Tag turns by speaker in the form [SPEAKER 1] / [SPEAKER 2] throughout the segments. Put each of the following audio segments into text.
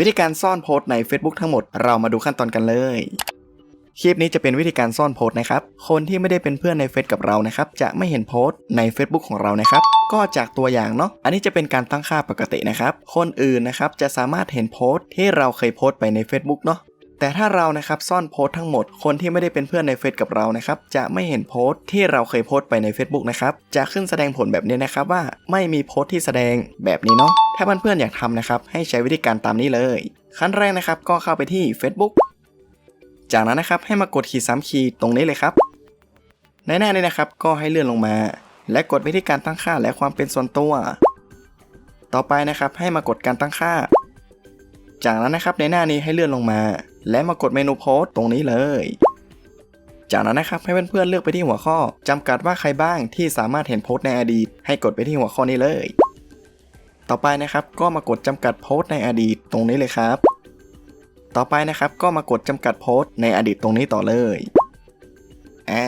[SPEAKER 1] วิธีการซ่อนโพสต์ใน Facebook ทั้งหมดเรามาดูขั้นตอนกันเลยคลิปนี้จะเป็นวิธีการซ่อนโพสต์นะครับ คนที่ไม่ได้เป็นเพื่อนในเฟซกับเรานะครับ จะไม่เห็นโพสต์ใน Facebook ของเรานะครับ ก็จากตัวอย่างเนาะ อันนี้จะเป็นการตั้งค่าปกตินะครับ คนอื่นนะครับจะสามารถเห็นโพสต์ที่เราเคยโพสต์ไปใน Facebook เนาะ แต่ถ้าเรานะครับซ่อนโพสต์ทั้งหมดคนที่ไม่ได้เป็นเพื่อนในเฟซกับเรานะครับจะไม่เห็นโพสต์ที่เราเคยโพสต์ไปใน Facebook นะครับจะขึ้นแสดงผลแบบนี้นะครับว่าไม่มีโพสต์ที่แสดงแบบนี้เนาะถ้าเพื่อนๆอยากทำนะครับให้ใช้วิธีการตามนี้เลย ขั้นแรกนะครับก็เข้าไปที่ Facebook จากนั้นนะครับให้มากดขีดสามขีดตรงนี้เลยครับ ในหน้านี้นะครับก็ให้เลื่อนลงมา และกดไปที่การตั้งค่าและความเป็นส่วนตัว ต่อไปนะครับให้มากดการตั้งค่า จากนั้นนะครับในหน้านี้ให้เลื่อนลงมา และมากดเมนูโพสต์ตรงนี้เลย จากนั้นนะครับให้เพื่อนๆเลือกไปที่หัวข้อจำกัดว่าใครบ้างที่สามารถเห็นโพสต์ในอดีต ให้กดไปที่หัวข้อนี้เลย ต่อไปนะครับก็มากดจำกัดโพสต์ในอดีตตรงนี้เลยครับ ต่อไปนะครับก็มากดจำกัดโพสต์ในอดีตตรงนี้ต่อเลยอ่า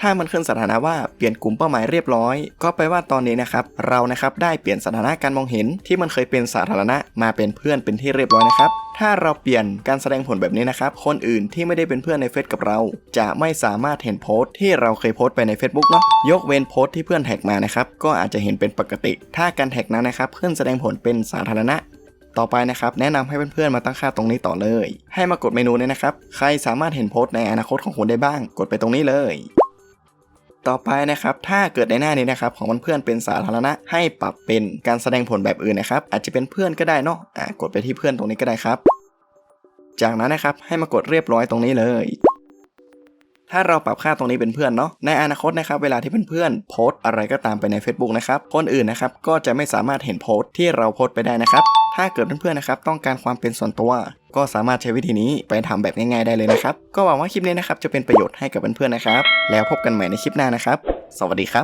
[SPEAKER 1] ถ้ามันขึ้นสถานะว่าเปลี่ยนกลุ่มเป้าหมายเรียบร้อย ก็แปลว่าตอนนี้นะครับเรานะครับได้เปลี่ยนสถานะการมองเห็นที่มันเคยเป็นสาธารณะมาเป็นเพื่อนเป็นที่เรียบร้อยนะครับถ้าเราเปลี่ยนการแสดงผลแบบนี้นะครับ คนอื่นที่ไม่ได้เป็นเพื่อนในเฟซกับเรา จะไม่สามารถเห็นโพสต์ที่เราเคยโพสต์ไปใน Facebook เนาะยกเว้นโพสต์ที่เพื่อนแท็กมานะครับ ก็อาจจะเห็นเป็นปกติ ถ้าการแท็กนั้นนะครับขึ้นแสดงผลเป็นสาธารณะต่อไปนะครับแนะนำให้เพื่อนๆมาตั้งค่าตรงนี้ต่อเลย ให้มากดเมนูนี้นะครับ ใครสามารถเห็นโพสต์ในอนาคตของคุณได้บ้าง กดไปตรงนี้เลย ต่อไปนะครับ ถ้าเกิดในหน้านี้นะครับของเพื่อนเป็นสาธารณะให้ปรับเป็นการแสดงผลแบบอื่นนะครับ อาจจะเป็นเพื่อนก็ได้เนาะอ่ากดไปที่เพื่อนตรงนี้ก็ได้ครับ จากนั้นนะครับให้มากดเรียบร้อยตรงนี้เลยถ้าเราปรับค่าตรงนี้เป็นเพื่อนเนาะในอนาคตนะครับเวลาที่เพื่อนๆโพสต์อะไรก็ตามไปใน Facebook นะครับคนอื่นนะครับก็จะไม่สามารถเห็นโพสต์ที่เราโพสต์ไปได้นะครับ ถ้าเกิดเพื่อนๆนะครับต้องการความเป็นส่วนตัว ก็สามารถใช้วิธีนี้ไปทำแบบง่ายๆได้เลยนะครับ ก็หวังว่าคลิปนี้นะครับจะเป็นประโยชน์ให้กับเพื่อนๆนะครับ แล้วพบกันใหม่ในคลิปหน้านะครับ สวัสดีครับ